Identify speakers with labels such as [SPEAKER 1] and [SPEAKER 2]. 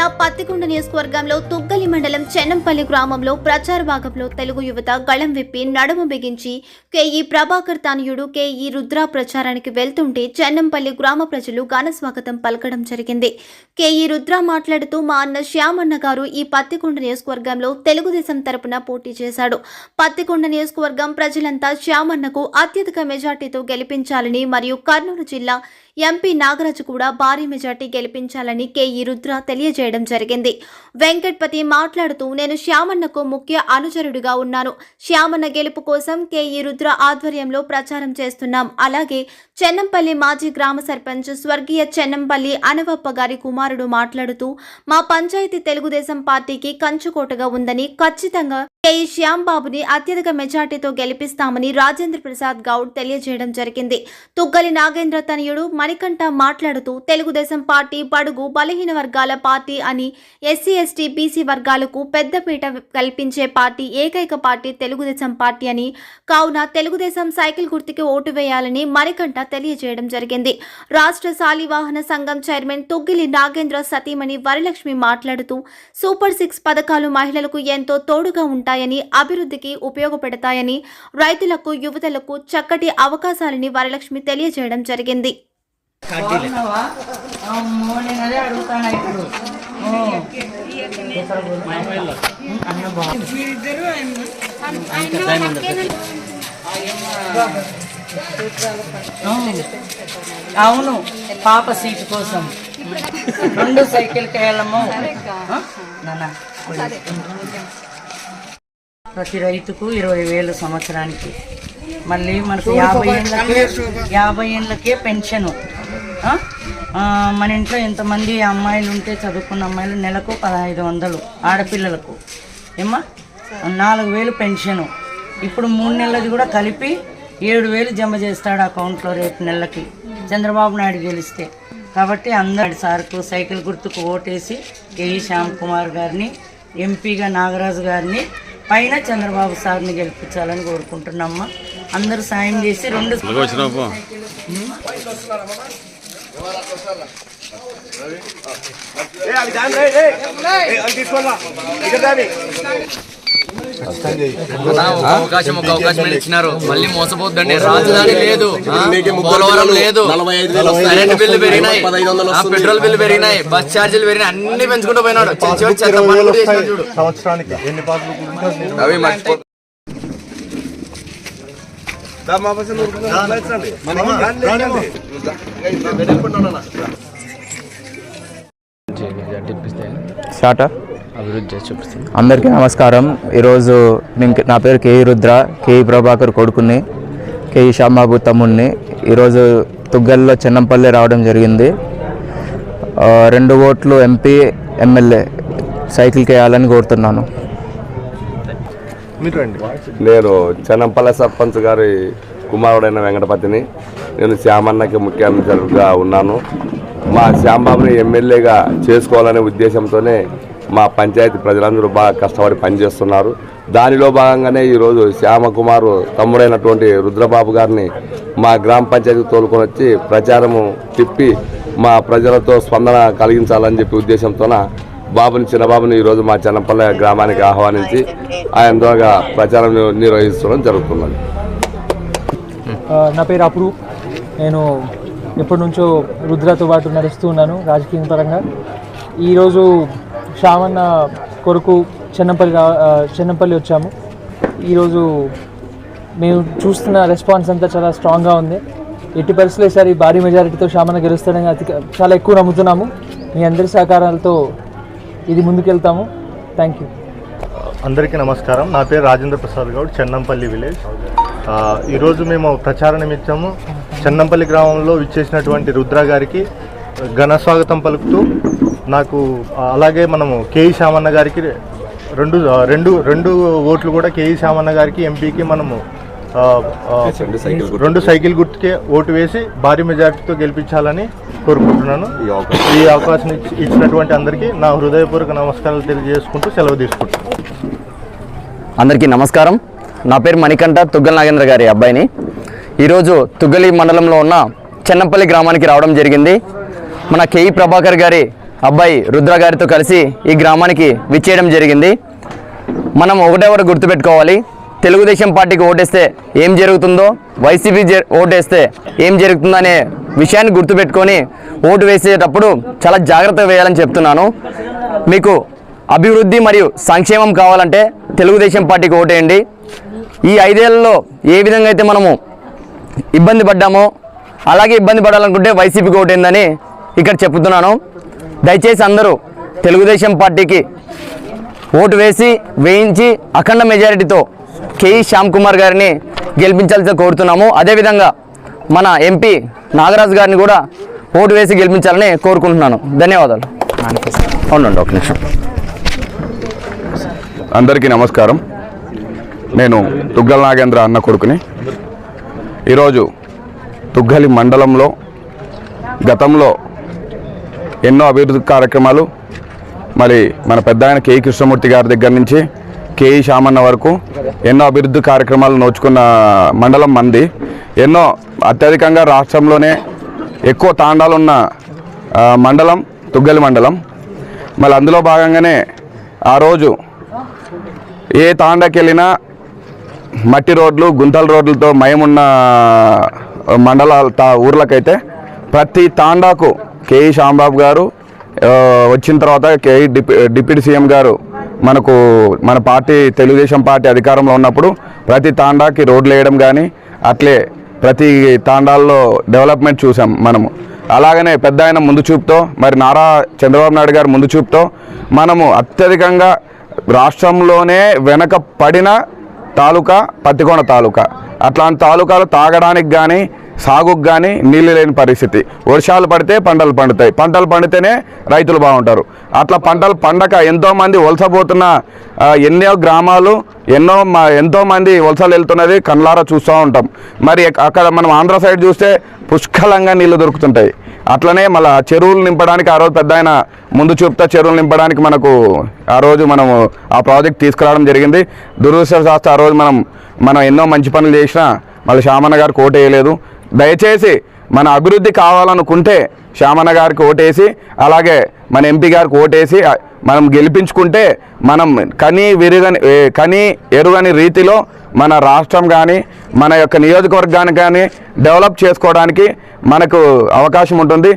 [SPEAKER 1] జిల్లా పత్తికొండ నియోజకవర్గంలో తుగ్గలి మండలం చెన్నంపల్లి గ్రామంలో ప్రచార భాగంలో తెలుగు యువత గళం విప్పి నడుము బిగించి కేఈ ప్రభాకర్ తానియుడు కేఈ రుద్ర ప్రచారానికి వెళ్తుంటే చెన్నంపల్లి గ్రామ ప్రజలు ఘన స్వాగతం పలకడం జరిగింది. కేఈ రుద్ర మాట్లాడుతూ మా అన్న శ్యామన్న గారు ఈ పత్తికొండ నియోజకవర్గంలో తెలుగుదేశం తరపున పోటీ చేశాడు. పత్తికొండ నియోజకవర్గం ప్రజలంతా శ్యామన్నకు అత్యధిక మెజార్టీతో గెలిపించాలని మరియు కర్నూలు జిల్లా ఎంపీ నాగరాజు కూడా భారీ మెజార్టీ గెలిపించాలని కేఈ రుద్ర తెలియజేయడం జరిగింది. వెంకట్పతి మాట్లాడుతూ నేను శ్యామన్నకు ముఖ్య అనుచరుడిగా ఉన్నాను. శ్యామన్న గెలుపు కోసం కేఈ రుద్ర ఆధ్వర్యంలో ప్రచారం చేస్తున్నాం. అలాగే చెన్నంపల్లి మాజీ గ్రామ సర్పంచ్ స్వర్గీయ చెన్నంపల్లి అనవప్ప గారి కుమారుడు మాట్లాడుతూ మా పంచాయతీ తెలుగుదేశం పార్టీకి కంచుకోటగా ఉందని ఖచ్చితంగా కేఈ శ్యాంబాబుని అత్యధిక మెజార్టీతో గెలిపిస్తామని రాజేంద్ర ప్రసాద్ గౌడ్ తెలియజేయడం జరిగింది. తుగ్గలి నాగేంద్ర తనయుడు మణికంఠ మాట్లాడుతూ తెలుగుదేశం పార్టీ బడుగు బలహీన వర్గాల పార్టీ అని ఎస్సీ ఎస్టీ బీసీ వర్గాలకు పెద్దపీట కల్పించే పార్టీ ఏకైక పార్టీ తెలుగుదేశం పార్టీ అని కావున తెలుగుదేశం సైకిల్ గుర్తుకి ఓటు వేయాలని మణికంఠ తెలియజేయడం జరిగింది. రాష్ట్ర శాలివాహన సంఘం చైర్మన్ తుగ్గిలి నాగేంద్ర సతీమణి వరలక్ష్మి మాట్లాడుతూ సూపర్ సిక్స్ పథకాలు మహిళలకు ఎంతో తోడుగా ఉంటాయి. ఉంటాయని అభివృద్ధికి ఉపయోగపడతాయని రైతులకు యువతలకు చక్కటి అవకాశాలని వరలక్ష్మి తెలియజేయడం జరిగింది.
[SPEAKER 2] అవును పాప సీటు కోసం. రెండు సైకిల్కి వెళ్ళము? నాన్న ప్రతి రైతుకు ఇరవై వేలు సంవత్సరానికి. మళ్ళీ మనకు యాభై ఏళ్ళకే యాభై ఏళ్ళకే పెన్షను. మన ఇంట్లో ఎంతమంది అమ్మాయిలు ఉంటే చదువుకున్న అమ్మాయిలు నెలకు పదహైదు వందలు ఆడపిల్లలకు. ఏమ్మా? నాలుగు వేలు పెన్షను. ఇప్పుడు మూడు నెలలది కూడా కలిపి ఏడు వేలు జమ చేస్తాడు అకౌంట్లో రేపు నెలకి. చంద్రబాబు నాయుడు గెలిస్తే. కాబట్టి అందరి సార్కు సైకిల్ గుర్తుకు ఓటేసి కేఈ శ్యామ్ కుమార్ గారిని ఎంపీగా నాగరాజు గారిని పైన చంద్రబాబు సార్ని గెలిపించాలని కోరుకుంటున్నామ్మా అందరూ సాయం చేసి రెండు
[SPEAKER 3] అవకాశం ఒక అవకాశం అని ఇచ్చినారు. మళ్ళీ మోసపోద్దండి. రాజధాని లేదు? పోలవరం లేదు. కరెంట్ బిల్లు పెరిగినాయి. ఆ, పెట్రోల్ బిల్లు పెరిగినాయి. బస్ ఛార్జీలు పెరిగినాయి. అన్ని పెంచుకుంటూ పోయినాడు.
[SPEAKER 4] సంవత్సరానికి ఎన్ని పాస్బుక్
[SPEAKER 3] అవి మర్చిపో
[SPEAKER 5] షాట
[SPEAKER 3] అభివృద్ధి చేసి చూపిస్తాను
[SPEAKER 5] అందరికీ నమస్కారం. ఈరోజు నేను నా పేరు కేఈ రుద్ర కేఈ ప్రభాకర్ కొడుకుని కేఈ శ్యామాబు తమ్ముడిని ఈరోజు తుగ్గల్లో చెన్నంపల్లి రావడం జరిగింది. రెండు ఓట్లు ఎంపీ ఎమ్మెల్యే సైకిల్కి వేయాలని కోరుతున్నాను.
[SPEAKER 6] నేను చెన్నంపల్లె సర్పంచ్ గారి కుమారుడైన వెంకటపతిని నేను శ్యామన్నకి ముఖ్య అతిథిగా ఉన్నాను. మా శ్యాంబాబుని ఎమ్మెల్యేగా చేసుకోవాలనే ఉద్దేశంతోనే మా పంచాయతీ ప్రజలందరూ బాగా కష్టపడి పనిచేస్తున్నారు. దానిలో భాగంగానే ఈరోజు శ్యామకుమారు తమ్ముడైనటువంటి రుద్రబాబు గారిని మా గ్రామ పంచాయతీకి తోలుకొని వచ్చి ప్రచారము తిప్పి మా ప్రజలతో స్పందన కలిగించాలని చెప్పి ఉద్దేశంతోన బాబుని చిన్నబాబుని ఈరోజు మా చెన్నపల్లె గ్రామానికి ఆహ్వానించి ఆయన ద్వారా ప్రచారం నిర్- నిర్వహించడం జరుగుతున్నది.
[SPEAKER 7] నా పేరు అప్రూప్ నేను ఎప్పటి నుంచో రుద్రతో పాటు నడుస్తూ ఉన్నాను రాజకీయ పరంగా. ఈరోజు శ్యామన్న కొరకు చెన్నంపల్లి రా చెన్నంపల్లి వచ్చాము. ఈరోజు మేము చూస్తున్న రెస్పాన్స్ అంతా చాలా స్ట్రాంగ్గా ఉంది. ఎట్టి పరిస్థితులు ఈసారి భారీ మెజారిటీతో శ్యామన గెలుస్తాడని అతి చాలా ఎక్కువ నమ్ముతున్నాము. మీ అందరి సహకారాలతో ఇది ముందుకెళ్తాము. థ్యాంక్ యూ
[SPEAKER 4] అందరికీ నమస్కారం. నా పేరు రాజేంద్ర ప్రసాద్ గౌడ్ చెన్నంపల్లి విలేజ్. ఈరోజు మేము ప్రచార నిమిత్తము చెన్నంపల్లి గ్రామంలో విచ్చేసినటువంటి రుద్ర గారికి ఘన స్వాగతం పలుకుతూ నాకు అలాగే మనము కేఈ శ్యామన్న గారికి రెండు రెండు రెండు ఓట్లు కూడా కేఈ శ్యామన్న గారికి ఎంపీకి మనము రెండు సైకిల్ గుర్తుకే. ఓటు వేసి భారీ మెజార్టీతో గెలిపించాలని కోరుకుంటున్నాను. ఈ అవకాశం ఇచ్చి- ఇచ్చినటువంటి అందరికీ నా హృదయపూర్వక నమస్కారాలు తెలియజేసుకుంటూ సెలవు తీసుకుంటున్నాను.
[SPEAKER 8] అందరికీ నమస్కారం. నా పేరు మణికంఠ తుగ్గల నాగేంద్ర గారి అబ్బాయిని. ఈరోజు తుగ్గలి మండలంలో ఉన్న చెన్నంపల్లి గ్రామానికి రావడం జరిగింది. మన కేఈ ప్రభాకర్ గారి అబ్బాయి రుద్ర గారితో కలిసి ఈ గ్రామానికి విచ్చేయడం జరిగింది. మనం ఒకటే ఒకటి గుర్తుపెట్టుకోవాలి. తెలుగుదేశం పార్టీకి ఓటేస్తే ఏం జరుగుతుందో వైసీపీ జ- ఓటేస్తే ఏం జరుగుతుందో అనే విషయాన్ని గుర్తుపెట్టుకొని ఓటు వేసేటప్పుడు చాలా జాగ్రత్త వేయాలని చెప్తున్నాను. మీకు అభివృద్ధి మరియు సంక్షేమం కావాలంటే తెలుగుదేశం పార్టీకి ఓటేయండి. ఈ ఐదేళ్ళలో ఏ విధంగా అయితే మనము ఇబ్బంది పడ్డామో అలాగే ఇబ్బంది పడాలనుకుంటే వైసీపీకి ఓటేందని ఇక్కడ చెప్తున్నాను దయచేసి అందరూ తెలుగుదేశం పార్టీకి ఓటు వేసి వేయించి అఖండ మెజారిటీతో కేఈ శ్యామ్ కుమార్ గారిని గెలిపించాల్సి కోరుతున్నాము. అదేవిధంగా మన ఎంపీ నాగరాజు గారిని కూడా ఓటు వేసి గెలిపించాలని కోరుకుంటున్నాను. ధన్యవాదాలు. అవునండి ఒక నిమిషం.
[SPEAKER 6] అందరికీ నమస్కారం. నేను తుగ్గల నాగేంద్ర అన్న కొడుకుని. ఈరోజు తుగ్గలి మండలంలో గతంలో ఎన్నో అభివృద్ధి కార్యక్రమాలు. మరి మన పెద్ద ఆయన కేఈ కృష్ణమూర్తి గారి దగ్గర నుంచి కేఈ శామన్న వరకు ఎన్నో అభివృద్ధి కార్యక్రమాలు నోచుకున్న మండలం మంది. ఎన్నో అత్యధికంగా రాష్ట్రంలోనే ఎక్కువ తాండాలున్న మండలం తుగ్గలి మండలం. మళ్ళీ అందులో భాగంగానే ఆ రోజు ఏ తాండాకి వెళ్ళినా మట్టి రోడ్లు గుంతల రోడ్లతో మయమున్న మండలాల తా ఊర్లకైతే ప్రతి తాండాకు కేఈ శాంబాబు గారు వచ్చిన తర్వాత కేఈ డిప్యూ డిప్యూటీ సీఎం గారు మనకు మన పార్టీ తెలుగుదేశం పార్టీ అధికారంలో ఉన్నప్పుడు ప్రతి తాండాకి రోడ్లు వేయడం కానీ అట్లే ప్రతి తాండాల్లో డెవలప్మెంట్ చూసాం మనము. అలాగనే పెద్ద ఆయన ముందు చూపుతో మరి నారా చంద్రబాబు నాయుడు గారు ముందు చూపుతో మనము అత్యధికంగా రాష్ట్రంలోనే వెనక పడిన తాలూకా పత్తికొండ తాలూకా. అట్లాంటి తాలూకాలు తాగడానికి కానీ సాగుకు కానీ నీళ్ళు లేని పరిస్థితి. వర్షాలు పడితే పంటలు పండుతాయి. పంటలు పండితేనే రైతులు బాగుంటారు. అట్లా పంటలు పండక ఎంతోమంది వలసపోతున్న ఎన్నో గ్రామాలు ఎన్నో మా ఎంతోమంది వలసలు వెళ్తున్నది కళ్ళారా చూస్తూ ఉంటాం. మరి అక్కడ మనం ఆంధ్ర సైడ్ చూస్తే పుష్కలంగా నీళ్ళు దొరుకుతుంటాయి. అట్లనే మళ్ళీ చెరువులు నింపడానికి ఆ రోజు పెద్ద ఆయన ముందు చూపుతా చెరువులు నింపడానికి మనకు ఆ రోజు మనము ఆ ప్రాజెక్ట్ తీసుకురావడం జరిగింది. దురదృష్ట శాస్త్ర ఆ రోజు మనం మనం ఎన్నో మంచి పనులు చేసినా మళ్ళీ శ్యామన్న గారు కోట వేయలేదు దయచేసి మన అభివృద్ధి కావాలనుకుంటే శ్యామన్న గారికి ఓటేసి అలాగే మన ఎంపీ గారికి ఓటేసి మనం గెలిపించుకుంటే మనం కని విరుగని కనీ కని ఎరుగని రీతిలో మన రాష్ట్రం కానీ మన యొక్క నియోజకవర్గాన్ని కానీ డెవలప్ చేసుకోవడానికి మనకు అవకాశం ఉంటుంది.